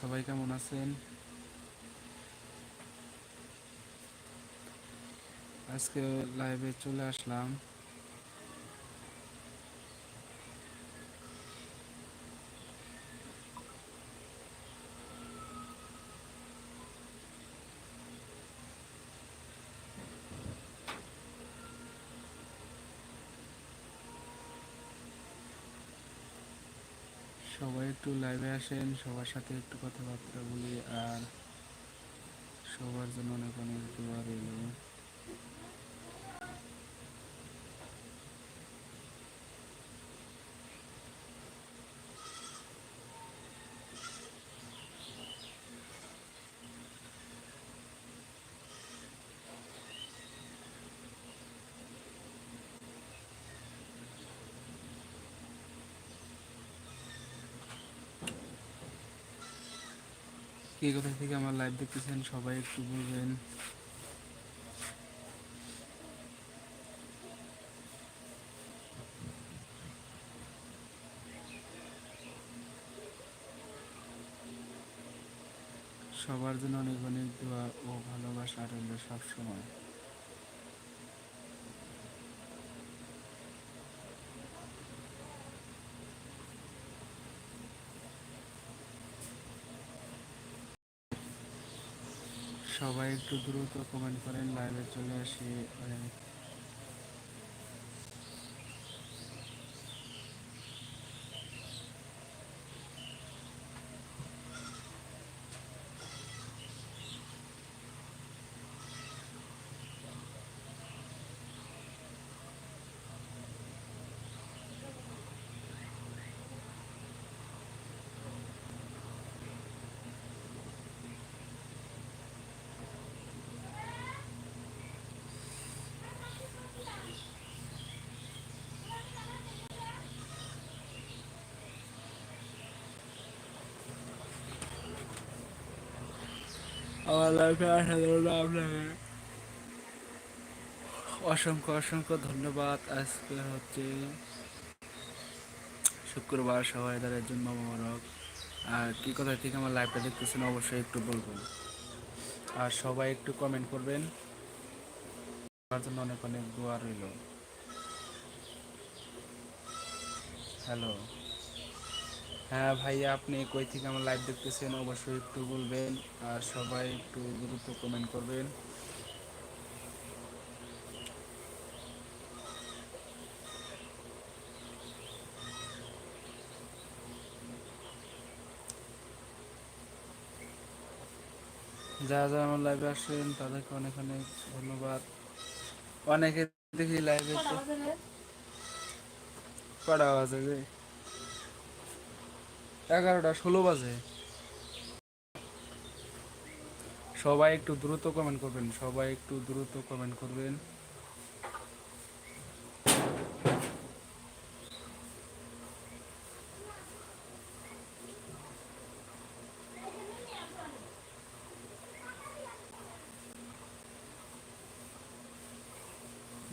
সবাই কেমন আছেন? আজকে লাইভে চলে আসলাম। সবাই একটু লাইভে আসেন, সবার সাথে একটু কথাবার্তা বলি, আর সবার জন্য অনেক অনেক দোয়া রইল। কে কোথা থেকে আমার লাইভ দেখতেছেন? সবাই একটু বলবেন। সবার জন্য অনেক অনেক দোয়া ও ভালোবাসা রইল সবসময়। সবাই একটু দ্রুত কমেন্ট করেন লাইভে চলে আসি আমার লাইফে আসার জন্য আপনাকে। অসংখ্য অসংখ্য ধন্যবাদ। আজকে হচ্ছে শুক্রবার, সবাই তাদের জন্য মোবারক। আর কি কথা থেকে আমার লাইভটা দেখতেছেন অবশ্যই একটু বলবেন। আর সবাই একটু কমেন্ট করবেন। আমার জন্য অনেক অনেক দোয়া রইল। হ্যালো হ্যাঁ ভাইয়া আপনি কই থেকে আমার লাইভ দেখতেছেন অবশ্যই একটু বলবেন আর সবাই একটু দ্রুত কমেন্ট করবেন। যারা যারা আমার লাইভে আসেন তাদেরকে অনেক অনেক ধন্যবাদ। অনেকে দেখি লাইভে বাজে রে? এগারোটা, ষোলো বাজে। সবাই একটু দ্রুত কমেন্ট করবেন, সবাই একটু দ্রুত কমেন্ট করবেন।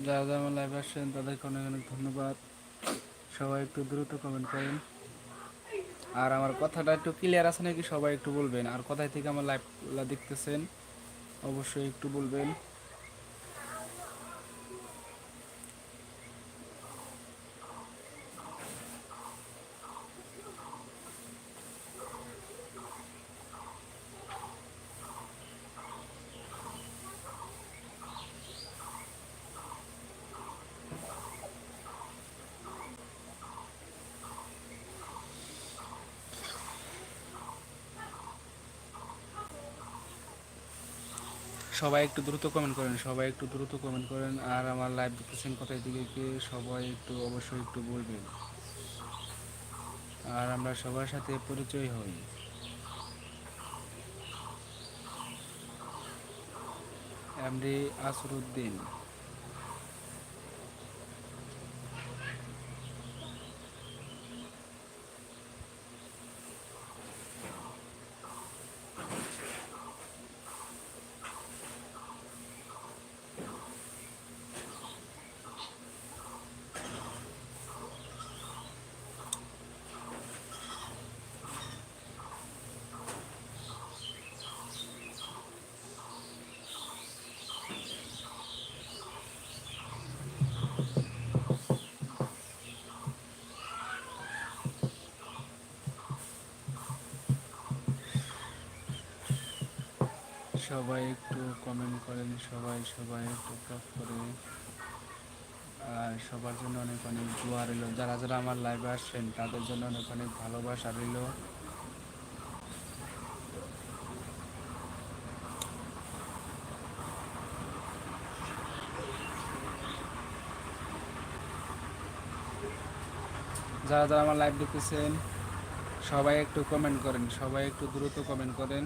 যারা যারা আমার লাইভে আসছেন, তাদেরকে অনেক অনেক ধন্যবাদ। সবাই একটু দ্রুত কমেন্ট করেন। আর আমার কথাটা একটু ক্লিয়ার আছে নাকি? সবাই একটু বলবেন। আর কোথায় থেকে আমার লাইভ দেখতেছেন? অবশ্যই একটু বলবেন। সবাই একটু দ্রুত কমেন্ট করেন, সবাই একটু দ্রুত কমেন্ট করেন আর আমার লাইভ দেখতেছেন কোথায় দিকে সবাই একটু অবশ্যই একটু বলবেন। আর আমরা সবার সাথে পরিচয় হই। এমডি আসরুদ্দিন। সবাই একটু কমেন্ট করেন, সবাই সবাই একটু টপ করে। আর সবার জন্য অনেক অনেক দোয়া রইল। যারা যারা আমার লাইভে আসছেন, তাদের জন্য অনেক অনেক ভালোবাসা রইল। যারা যারা আমার লাইভ দেখতেছেন, সবাই একটু কমেন্ট করেন, সবাই একটু দ্রুত কমেন্ট করেন।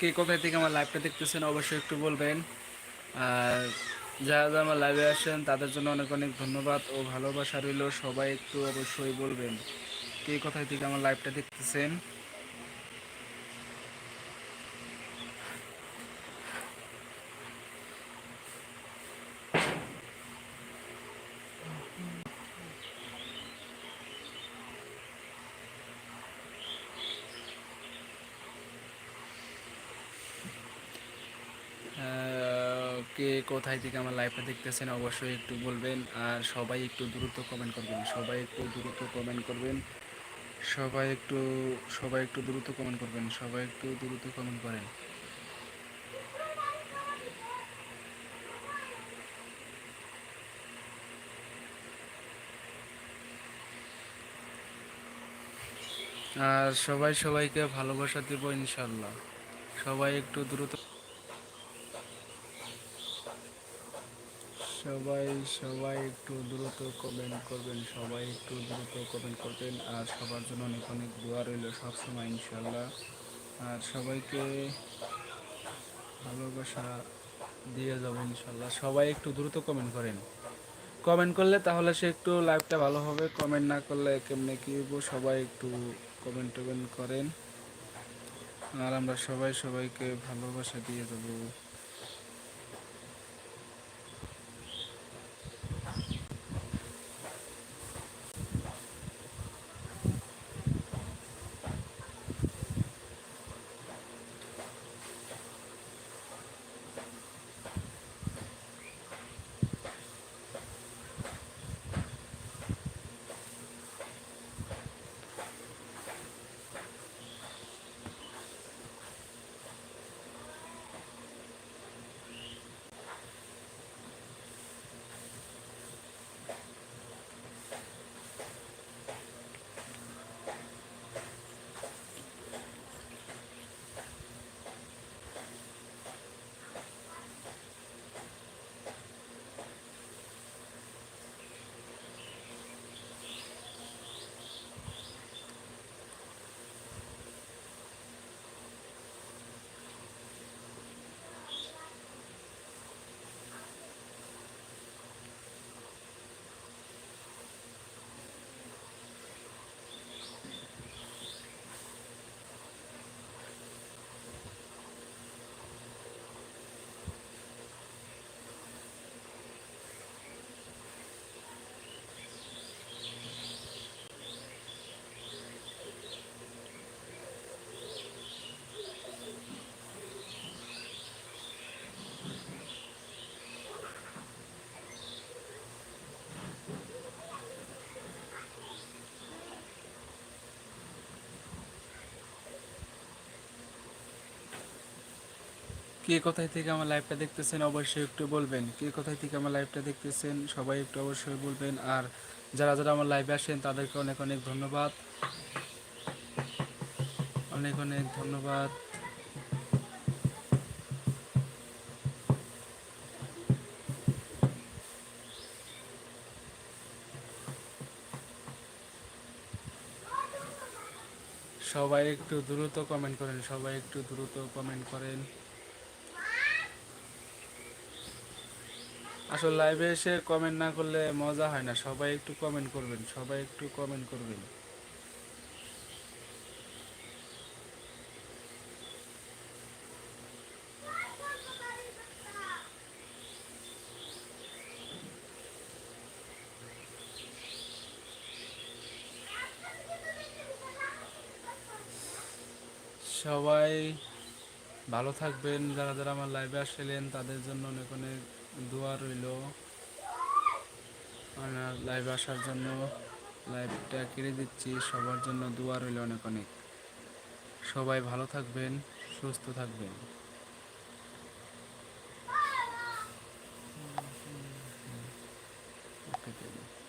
কে কোথায় থেকে আমার লাইভটা দেখতেছেন অবশ্যই একটু বলবেন। আর যারা যারা আমার লাইভে আসেন, তাদের জন্য অনেক অনেক ধন্যবাদ ও ভালোবাসা রইল। সবাই একটু অবশ্যই বলবেন, কে কোথায় থেকে আমার লাইভটা দেখতেছেন? কে কোথায় থেকে আমার লাইভটা দেখতেছেন অবশ্যই একটু বলবেন। আর সবাই একটু দ্রুত কমেন্ট করবেন, সবাই একটু দ্রুত কমেন্ট করবেন, সবাই একটু সবাই একটু দ্রুত কমেন্ট করবেন, সবাই একটু দ্রুত কমেন্ট করেন। আর সবাই সবাইকে ভালোবাসা দেব ইনশাল্লাহ। সবাই একটু দ্রুত সবাই সবাই একটু দ্রুত কমেন্ট করবেন, সবাই একটু দ্রুত কমেন্ট করবেন। আর সবার জন্য অনেক অনেক দোয়া রইল সবসময় ইনশাল্লাহ আর সবাইকে ভালোবাসা দিয়ে যাব ইনশাল্লাহ সবাই একটু দ্রুত কমেন্ট করেন। কমেন্ট করলে তাহলে সে একটু লাইভটা ভালো হবে। কমেন্ট না করলে কেমনে কি সবাই একটু কমেন্ট টমেন্ট করেন। আর আমরা সবাই সবাইকে ভালোবাসা দিয়ে দেবো কে কোথায় থেকে আমার লাইভটা দেখতেছেন অবশ্যই একটু বলবেন। কে কোথায় থেকে আমার লাইভটা দেখতেছেন সবাই একটু অবশ্যই বলবেন। আর যারা যারা আমার লাইভে আসেন, তাদেরকে অনেক অনেক ধন্যবাদ। অনেক অনেক ধন্যবাদ। সবাই একটু দ্রুত কমেন্ট করেন, সবাই একটু দ্রুত কমেন্ট করেন। আসলে লাইভে এসে কমেন্ট না করলে মজা হয় না। সবাই একটু কমেন্ট করবেন, সবাই একটু কমেন্ট করবেন। সবাই ভালো থাকবেন। যারা যারা আমার লাইভে আসলেন, তাদের জন্য অনেক অনেক দোয়া রইল। আমার লাইভ আসার জন্য লাইভটা কেড়ে দিচ্ছি সবার জন্য দোয়া রইল অনেক অনেক। সবাই ভালো থাকবেন, সুস্থ থাকবেন।